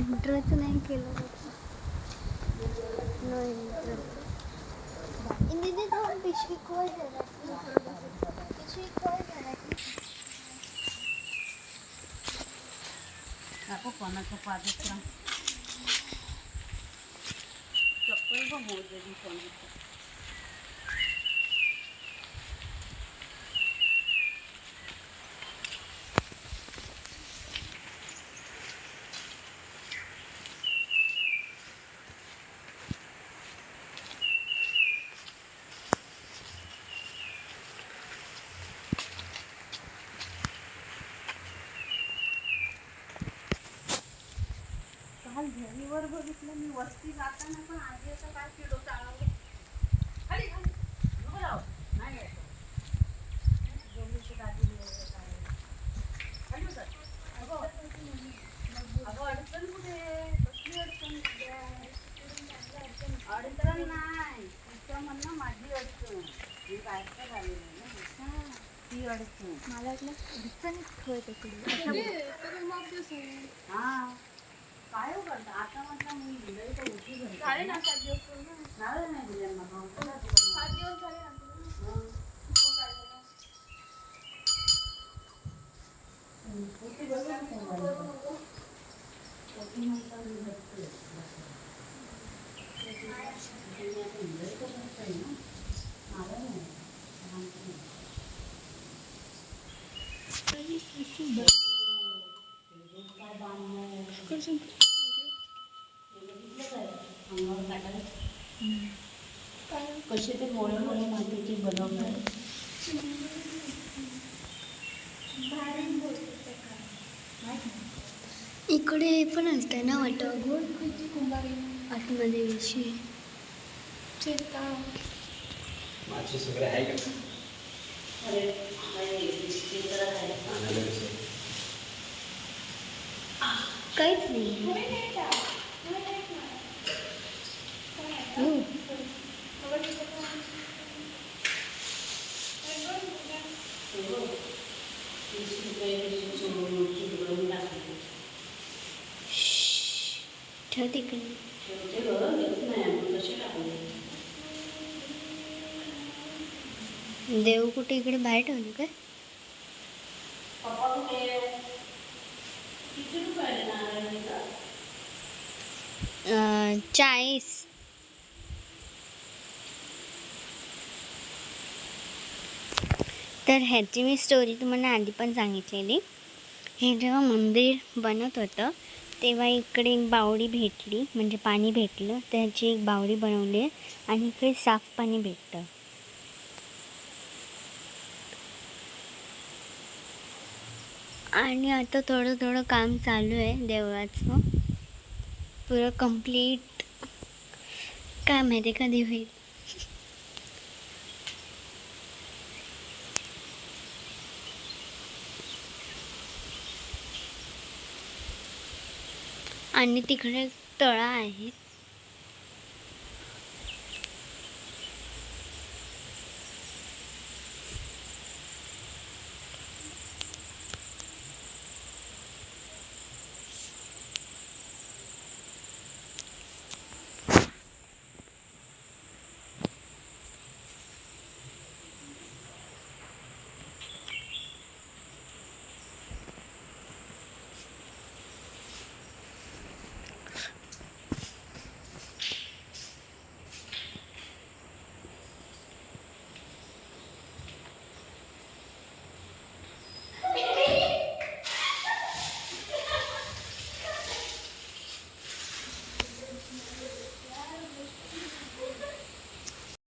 इंट्रोच नाही केलं no intro दीदी तो पिशवी खोल पिशवी खोल नको कोणाचं पादत्र चप्पल पण होऊ कोणाचं काल घरीवर बघितलं मी वस्ती जाताना पण आधी असं काय किडो चालवलं खाली खाली. नको जाऊ. नाही निवडलं काय. खाली उतर. अगं, अगं, अडचण कुठे? कसली अडचण नाही. तिचं म्हणणं माझी अडचण. मी काय काय झालेलं ना. ती अडचण. मला वाटलं अडचणीत खोत होती हा. काय हो करता आता म्हटलं मी दिलंय तर उठी घरी नारळ नाही दिले मग भावताला दिलं मग. हं. हं, उठी बघा ना मोबाईलवर. उठी म्हटलं मी बघते. उठी मी आता दिलंय तर बघतोय ना. नारळ नाही. लहानपणी. हे काय बांधणं. हे बघितलं काय? अंगावर काटायला. कसे ते मोळे मोळे मातीचे बनवणार? इकडे पण असते ना वाटत. आतमध्ये विषय माचीस वगैरे आहे का? अरे काहीच नाही. तिकडे. ठेवते देव कुठे इकडे बाहेर ठेवलं काय? चाळीस. तर ह्याची मी स्टोरी तुम्हाला आधी पण सांगितलेली. हे जेव्हा मंदिर बनत होतं तेव्हा इकडे एक बावडी भेटली म्हणजे पाणी भेटलं. त्याची एक बावडी बनवली आहे आणि इकडे साफ पाणी भेटतं. आणि आता थोडं थोडं काम चालू आहे देवळाचं. पुरं कंप्लीट काय माहिती कधी होईल? आणि तिकडे तळा आहेत